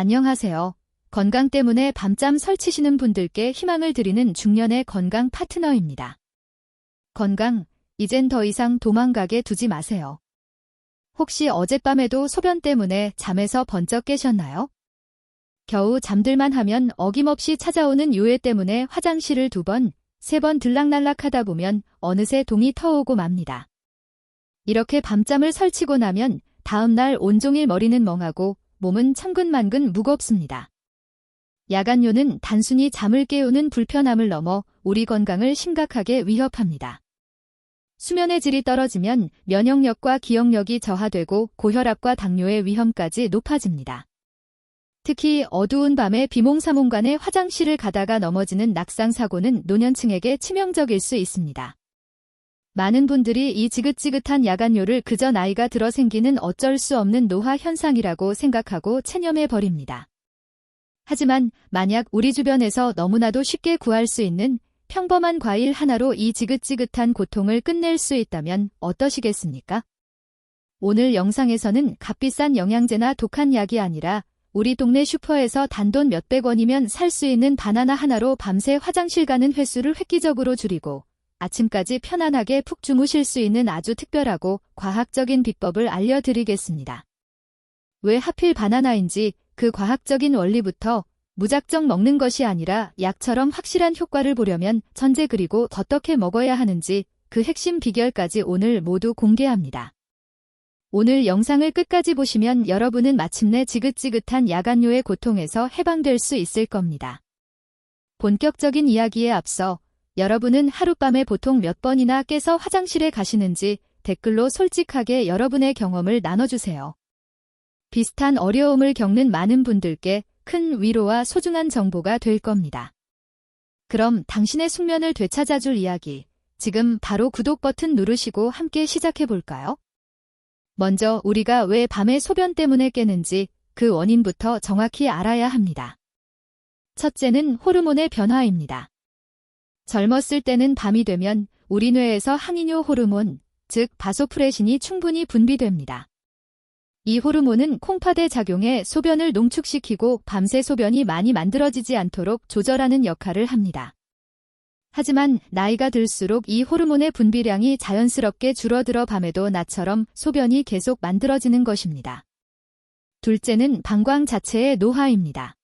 안녕하세요. 건강 때문에 밤잠 설치시는 분들께 희망을 드리는 중년의 건강 파트너입니다. 건강, 이젠 더 이상 도망가게 두지 마세요. 혹시 어젯밤에도 소변 때문에 잠에서 번쩍 깨셨나요? 겨우 잠들만 하면 어김없이 찾아오는 요해 때문에 화장실을 두 번, 세 번 들락날락 하다 보면 어느새 동이 터오고 맙니다. 이렇게 밤잠을 설치고 나면 다음날 온종일 머리는 멍하고 몸은 천근만근 무겁습니다. 야간요는 단순히 잠을 깨우는 불편함을 넘어 우리 건강을 심각하게 위협합니다. 수면의 질이 떨어지면 면역력과 기억력이 저하되고 고혈압과 당뇨의 위험까지 높아집니다. 특히 어두운 밤에 비몽사몽간에 화장실을 가다가 넘어지는 낙상 사고는 노년층에게 치명적일 수 있습니다. 많은 분들이 이 지긋지긋한 야간요를 그저 나이가 들어 생기는 어쩔 수 없는 노화 현상이라고 생각하고 체념해 버립니다. 하지만 만약 우리 주변에서 너무나도 쉽게 구할 수 있는 평범한 과일 하나로 이 지긋지긋한 고통을 끝낼 수 있다면 어떠시겠습니까? 오늘 영상에서는 값비싼 영양제나 독한 약이 아니라 우리 동네 슈퍼에서 단돈 몇백 원이면 살 수 있는 바나나 하나로 밤새 화장실 가는 횟수를 획기적으로 줄이고 아침까지 편안하게 푹 주무실 수 있는 아주 특별하고 과학적인 비법을 알려드리겠습니다. 왜 하필 바나나인지 그 과학적인 원리부터 무작정 먹는 것이 아니라 약처럼 확실한 효과를 보려면 전제 그리고 어떻게 먹어야 하는지 그 핵심 비결까지 오늘 모두 공개합니다. 오늘 영상을 끝까지 보시면 여러분은 마침내 지긋지긋한 야간요의 고통에서 해방될 수 있을 겁니다. 본격적인 이야기에 앞서 여러분은 하룻밤에 보통 몇 번이나 깨서 화장실에 가시는지 댓글로 솔직하게 여러분의 경험을 나눠주세요. 비슷한 어려움을 겪는 많은 분들께 큰 위로와 소중한 정보가 될 겁니다. 그럼 당신의 숙면을 되찾아줄 이야기, 지금 바로 구독 버튼 누르시고 함께 시작해 볼까요? 먼저 우리가 왜 밤에 소변 때문에 깨는지 그 원인부터 정확히 알아야 합니다. 첫째는 호르몬의 변화입니다. 젊었을 때는 밤이 되면 우리 뇌에서 항이뇨 호르몬, 즉 바소프레신이 충분히 분비됩니다. 이 호르몬은 콩팥의 작용에 소변을 농축시키고 밤새 소변이 많이 만들어지지 않도록 조절하는 역할을 합니다. 하지만 나이가 들수록 이 호르몬의 분비량이 자연스럽게 줄어들어 밤에도 나처럼 소변이 계속 만들어지는 것입니다. 둘째는 방광 자체의 노화입니다.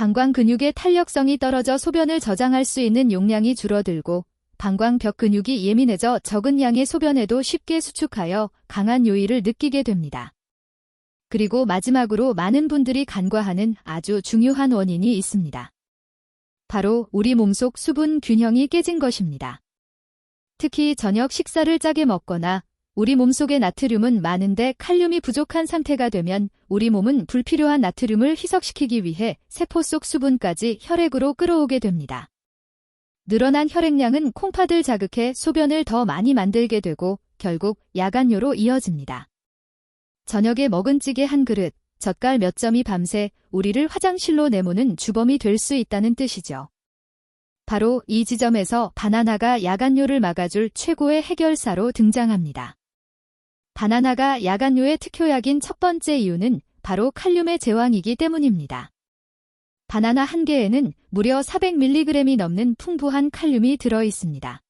방광 근육의 탄력성이 떨어져 소변을 저장할 수 있는 용량이 줄어들고 방광벽 근육이 예민해져 적은 양의 소변에도 쉽게 수축하여 강한 요일을 느끼게 됩니다. 그리고 마지막으로 많은 분들이 간과하는 아주 중요한 원인이 있습니다. 바로 우리 몸속 수분 균형이 깨진 것입니다. 특히 저녁 식사를 짜게 먹거나 우리 몸속의 나트륨은 많은데 칼륨이 부족한 상태가 되면 우리 몸은 불필요한 나트륨을 희석시키기 위해 세포 속 수분까지 혈액으로 끌어오게 됩니다. 늘어난 혈액량은 콩팥을 자극해 소변을 더 많이 만들게 되고 결국 야간요로 이어집니다. 저녁에 먹은 찌개 한 그릇, 젓갈 몇 점이 밤새 우리를 화장실로 내모는 주범이 될 수 있다는 뜻이죠. 바로 이 지점에서 바나나가 야간요를 막아줄 최고의 해결사로 등장합니다. 바나나가 야간요의 특효약인 첫 번째 이유는 바로 칼륨의 제왕이기 때문입니다. 바나나 한 개에는 무려 400mg이 넘는 풍부한 칼륨이 들어 있습니다.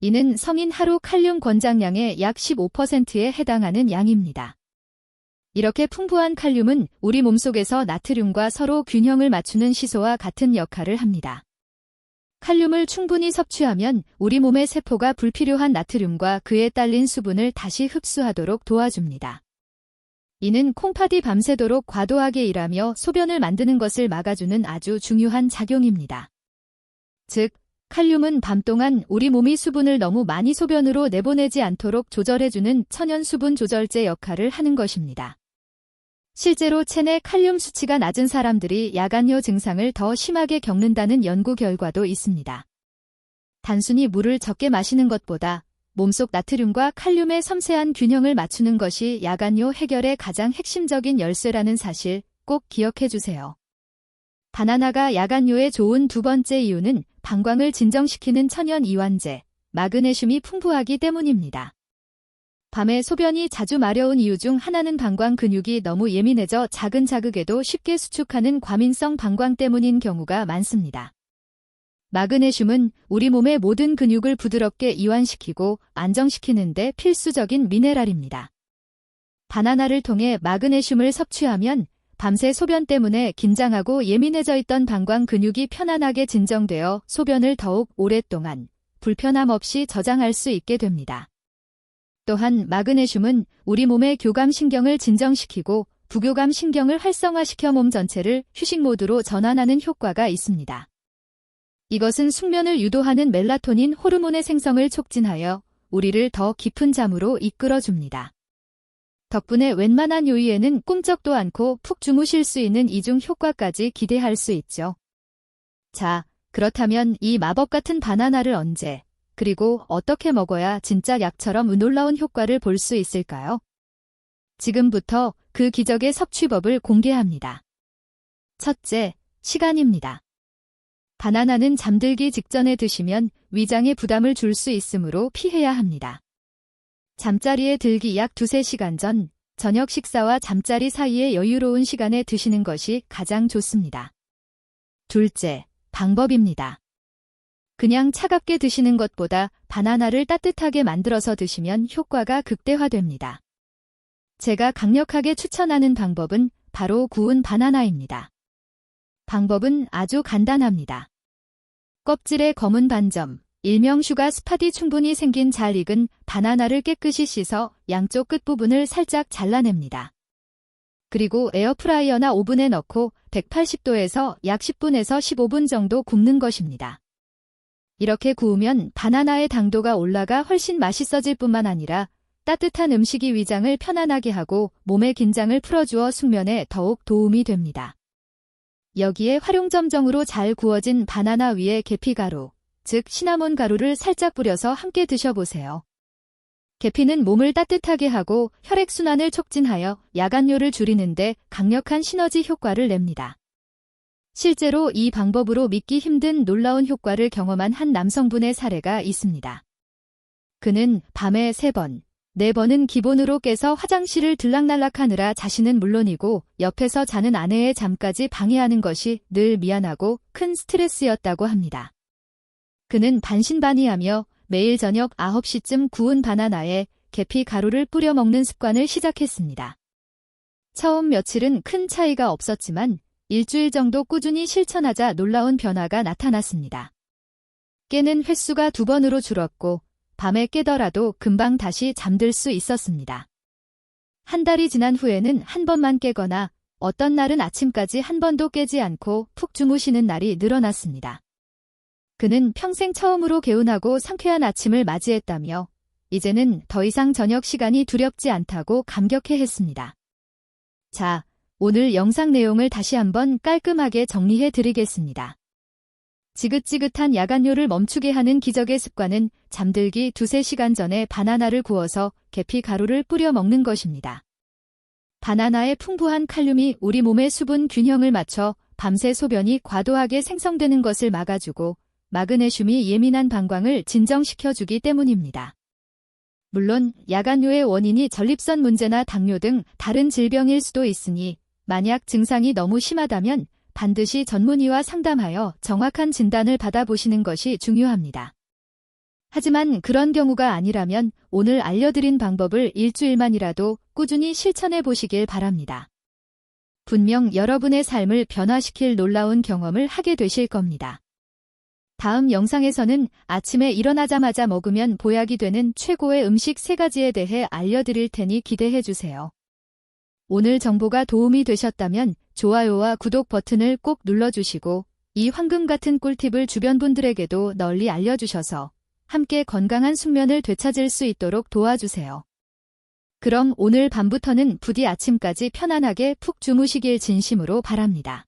이는 성인 하루 칼륨 권장량의 약 15%에 해당하는 양입니다. 이렇게 풍부한 칼륨은 우리 몸속에서 나트륨과 서로 균형을 맞추는 시소와 같은 역할을 합니다. 칼륨을 충분히 섭취하면 우리 몸의 세포가 불필요한 나트륨과 그에 딸린 수분을 다시 흡수하도록 도와줍니다. 이는 콩팥이 밤새도록 과도하게 일하며 소변을 만드는 것을 막아주는 아주 중요한 작용입니다. 즉, 칼륨은 밤 동안 우리 몸이 수분을 너무 많이 소변으로 내보내지 않도록 조절해주는 천연 수분 조절제 역할을 하는 것입니다. 실제로 체내 칼륨 수치가 낮은 사람들이 야간요 증상을 더 심하게 겪는다는 연구 결과도 있습니다. 단순히 물을 적게 마시는 것보다 몸속 나트륨과 칼륨의 섬세한 균형을 맞추는 것이 야간요 해결의 가장 핵심적인 열쇠라는 사실 꼭 기억해 주세요. 바나나가 야간요에 좋은 두 번째 이유는 방광을 진정시키는 천연 이완제, 마그네슘이 풍부하기 때문입니다. 밤에 소변이 자주 마려운 이유 중 하나는 방광 근육이 너무 예민해져 작은 자극에도 쉽게 수축하는 과민성 방광 때문인 경우가 많습니다. 마그네슘은 우리 몸의 모든 근육을 부드럽게 이완시키고 안정시키는데 필수적인 미네랄입니다. 바나나를 통해 마그네슘을 섭취하면 밤새 소변 때문에 긴장하고 예민해져 있던 방광 근육이 편안하게 진정되어 소변을 더욱 오랫동안 불편함 없이 저장할 수 있게 됩니다. 또한 마그네슘은 우리 몸의 교감 신경을 진정시키고 부교감 신경을 활성화시켜 몸 전체를 휴식 모드로 전환하는 효과가 있습니다. 이것은 숙면을 유도하는 멜라토닌 호르몬의 생성을 촉진하여 우리를 더 깊은 잠으로 이끌어 줍니다. 덕분에 웬만한 요일에는 꿈쩍도 않고 푹 주무실 수 있는 이중 효과까지 기대할 수 있죠. 자, 그렇다면 이 마법 같은 바나나를 언제, 그리고 어떻게 먹어야 진짜 약처럼 놀라운 효과를 볼 수 있을까요? 지금부터 그 기적의 섭취법을 공개합니다. 첫째, 시간입니다. 바나나는 잠들기 직전에 드시면 위장에 부담을 줄 수 있으므로 피해야 합니다. 잠자리에 들기 약 두세 시간 전, 저녁 식사와 잠자리 사이에 여유로운 시간에 드시는 것이 가장 좋습니다. 둘째, 방법입니다. 그냥 차갑게 드시는 것보다 바나나를 따뜻하게 만들어서 드시면 효과가 극대화됩니다. 제가 강력하게 추천하는 방법은 바로 구운 바나나입니다. 방법은 아주 간단합니다. 껍질의 검은 반점, 일명 슈가 스팟이 충분히 생긴 잘 익은 바나나를 깨끗이 씻어 양쪽 끝부분을 살짝 잘라냅니다. 그리고 에어프라이어나 오븐에 넣고 180도에서 약 10분에서 15분 정도 굽는 것입니다. 이렇게 구우면 바나나의 당도가 올라가 훨씬 맛있어질 뿐만 아니라 따뜻한 음식이 위장을 편안하게 하고 몸의 긴장을 풀어주어 숙면에 더욱 도움이 됩니다. 여기에 활용점정으로 잘 구워진 바나나 위에 계피가루, 즉 시나몬 가루를 살짝 뿌려서 함께 드셔보세요. 계피는 몸을 따뜻하게 하고 혈액순환을 촉진하여 야간뇨를 줄이는데 강력한 시너지 효과를 냅니다. 실제로 이 방법으로 믿기 힘든 놀라운 효과를 경험한 한 남성분의 사례가 있습니다. 그는 밤에 3번, 4번은 기본으로 깨서 화장실을 들락날락하느라 자신은 물론이고 옆에서 자는 아내의 잠까지 방해하는 것이 늘 미안하고 큰 스트레스였다고 합니다. 그는 반신반의하며 매일 저녁 9시쯤 구운 바나나에 계피 가루를 뿌려 먹는 습관을 시작했습니다. 처음 며칠은 큰 차이가 없었지만 일주일 정도 꾸준히 실천하자 놀라운 변화가 나타났습니다. 깨는 횟수가 두 번으로 줄었고 밤에 깨더라도 금방 다시 잠들 수 있었습니다. 한 달이 지난 후에는 한 번만 깨거나 어떤 날은 아침까지 한 번도 깨지 않고 푹 주무시는 날이 늘어났습니다. 그는 평생 처음으로 개운하고 상쾌한 아침을 맞이했다며 이제는 더 이상 저녁 시간이 두렵지 않다고 감격해 했습니다. 자, 오늘 영상 내용을 다시 한번 깔끔하게 정리해 드리겠습니다. 지긋지긋한 야간뇨를 멈추게 하는 기적의 습관은 잠들기 두세 시간 전에 바나나를 구워서 계피 가루를 뿌려 먹는 것입니다. 바나나의 풍부한 칼륨이 우리 몸의 수분 균형을 맞춰 밤새 소변이 과도하게 생성되는 것을 막아주고 마그네슘이 예민한 방광을 진정시켜주기 때문입니다. 물론 야간뇨의 원인이 전립선 문제나 당뇨 등 다른 질병일 수도 있으니 만약 증상이 너무 심하다면 반드시 전문의와 상담하여 정확한 진단을 받아보시는 것이 중요합니다. 하지만 그런 경우가 아니라면 오늘 알려드린 방법을 일주일만이라도 꾸준히 실천해 보시길 바랍니다. 분명 여러분의 삶을 변화시킬 놀라운 경험을 하게 되실 겁니다. 다음 영상에서는 아침에 일어나자마자 먹으면 보약이 되는 최고의 음식 3가지에 대해 알려드릴 테니 기대해 주세요. 오늘 정보가 도움이 되셨다면 좋아요와 구독 버튼을 꼭 눌러주시고 이 황금 같은 꿀팁을 주변 분들에게도 널리 알려주셔서 함께 건강한 숙면을 되찾을 수 있도록 도와주세요. 그럼 오늘 밤부터는 부디 아침까지 편안하게 푹 주무시길 진심으로 바랍니다.